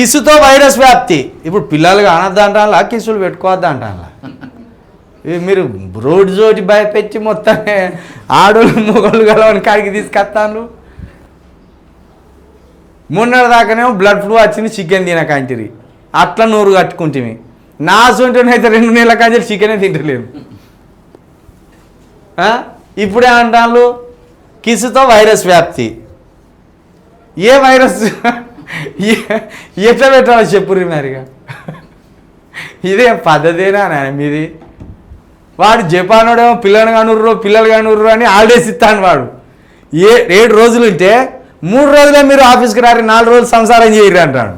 కిసుతో virus వ్యాప్తి. ఇప్పుడు పిల్లలు అనద్దు కిసులు కిస్సులు పెట్టుకోవద్దు అంటానులా? మీరు రోడ్డు జోటి భయపెట్టి మొత్తం ఆడోళ్ళు మొగోళ్ళు కలవని కాడికి తీసుకొస్తాను మొన్నటి దాకానేమో బ్లడ్ ఫ్లూ వచ్చింది చికెన్ తినకంటిరి. అట్లా నూరు కట్టుకుంటుంది నా సొంటనైతే రెండు నెలల కాంచి చికెనే తింటలేము. ఇప్పుడే అంటాను కిసుతో వైరస్ వ్యాప్తి. ఏ వైరస్? ఎట్లా పెట్టాలో చెప్పుర్రి మరిగా ఇదే పద్ధతేనా నాయన మీది? వాడు జపానోడేమో పిల్లలు కానుర్రు పిల్లలు కానుర్రు అని హాలిడేస్ ఇస్తాను వాడు. ఏ ఏడు రోజులు ఉంటే మూడు రోజులే మీరు ఆఫీస్కి రారు నాలుగు రోజులు సంసారం చేయరు అంటాడు.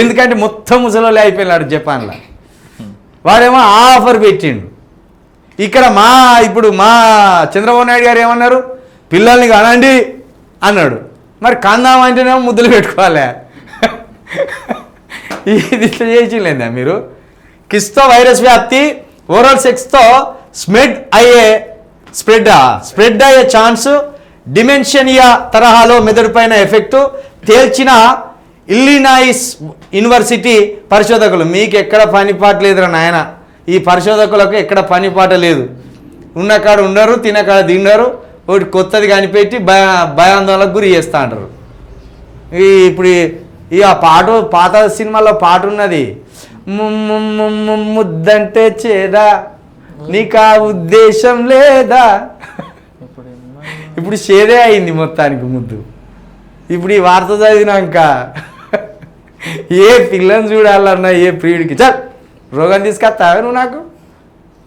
ఎందుకంటే మొత్తం ముసలోళ్ళు అయిపోయినాడు జపాన్లో. వాడేమో ఆఫర్ పెట్టిండు. ఇక్కడ మా ఇప్పుడు మా చంద్రబాబు నాయుడు గారు ఏమన్నారు? పిల్లల్ని కనండి అన్నాడు. మరి కందామంటేనేమో ముద్దులు పెట్టుకోవాలి. ఇది ఇట్లా చేసింలేదా మీరు? కిస్తో వైరస్ వ్యాప్తి ఓరల్ సెక్స్తో స్ప్రెడ్ అయ్యే స్ప్రెడ్ స్ప్రెడ్ అయ్యే ఛాన్స్ డిమెన్షనియా తరహాలో మెదడుపైన ఎఫెక్టు తేల్చిన ఇల్లినాయిస్ యూనివర్సిటీ పరిశోధకులు. మీకు ఎక్కడ పనిపాటు లేదురా నాయన. ఈ పరిశోధకులకు ఎక్కడ పనిపాట లేదు. ఉన్న కాడ ఉండరు తినకాడ తిండరు ఒకటి కొత్తది కనిపెట్టి భయ భయాందోళనకు గురి చేస్తూ అంటారు. ఈ ఇప్పుడు ఆ పాట పాత సినిమాలో పాట ఉన్నది ముద్దంటే చేదా? నీకు ఆ ఉద్దేశం లేదా? ఇప్పుడు చేదే అయింది మొత్తానికి ముద్దు. ఇప్పుడు ఈ వార్త చదివినాక ఏ పిల్లని చూడాలన్నా ఏ ప్రియుడికి? చల్ రోగం తీసుకొస్తావా నువ్వు నాకు?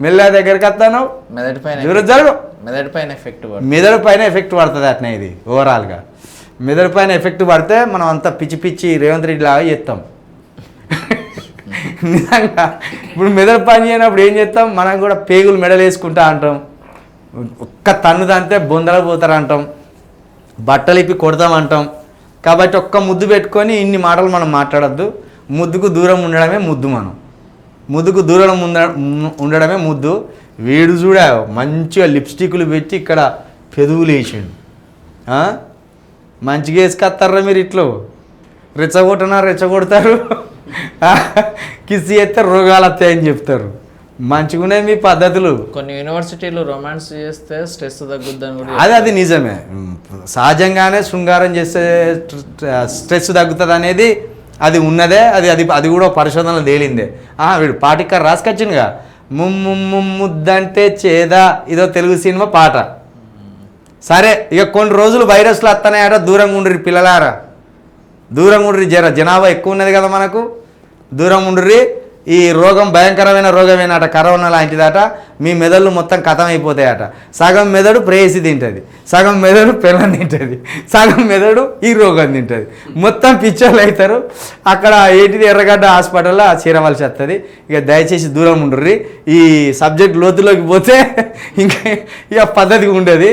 మెల్ల దగ్గరికి వస్తాను మెదడు పైన జరుగు మెదడు పైన ఎఫెక్ట్ మెదడు పైన ఎఫెక్ట్ పడుతుంది అట్నే ఇది ఓవరాల్గా మెదడు పైన ఎఫెక్ట్ పడితే మనం అంతా పిచ్చి పిచ్చి రేవంత్ రెడ్డి లాగా చేస్తాం. నిజంగా. ఇప్పుడు మెదడు పని చేయనప్పుడు ఏం చేస్తాం? మనం కూడా పేగులు మెడలు వేసుకుంటా అంటాం. ఒక్క తన్ను తంతే బొందలు పోతారు అంటాం. బట్టలు ఇప్పి కొడతాం అంటాం. కాబట్టి ఒక్క ముద్దు పెట్టుకొని ఇన్ని మాటలు మనం మాట్లాడద్దు. ముద్దుకు దూరం ఉండడమే ముద్దు మనం. ముద్దుకు దూరం ఉండ ఉండడమే ముద్దు. వీడు చూడ మంచిగా లిప్స్టిక్లు పెట్టి ఇక్కడ పెదవులు వేసిండు? మంచిగా వేసుకొస్తారా మీరు ఇట్లో. రెచ్చగొట్టనా రెచ్చగొడతారు? కిస్ చేస్తే రోగాలు వస్తాయని చెప్తారు. మంచిగానే మీ పద్ధతులు. కొన్ని యూనివర్సిటీలు రొమాన్స్ చేస్తే స్ట్రెస్ తగ్గుద్దని కూడా అది అది నిజమే. సహజంగానే శృంగారం చేస్తే స్ట్రెస్ తగ్గుతుంది అనేది అది ఉన్నదే అది అది అది కూడా పరిశోధనలో తేలిందే. వీడు పాటికర్ రాసుకొచ్చిందిగా ముమ్ము ముద్దంటే చేదా ఇదో తెలుగు సినిమా పాట. సరే ఇక కొన్ని రోజులు వైరస్లు వస్తున్నాయట దూరంగా ఉండ్రి పిల్లలారా. దూరంగా ఉండ్రి జర జనాభా ఎక్కువ ఉన్నది కదా మనకు. దూరం ఉండ్రి ఈ రోగం భయంకరమైన రోగమేనట కరోనా లాంటిదట. మీ మెదళ్ళు మొత్తం కథమైపోతాయట. అయిపోతాయట సగం మెదడు ప్రేయసి తింటుంది సగం మెదడు పిల్లని తింటుంది సగం మెదడు ఈ రోగం తింటుంది. మొత్తం పిచ్చోళ్ళు అవుతారు అక్కడ ఏంటిది ఎర్రగడ్డ హాస్పిటల్లో చేరవలసి వస్తుంది ఇక దయచేసి దూరం ఉండ్రి. ఈ సబ్జెక్ట్ లోతులోకి పోతే ఇంకా ఇక పద్ధతిగా ఉండేది.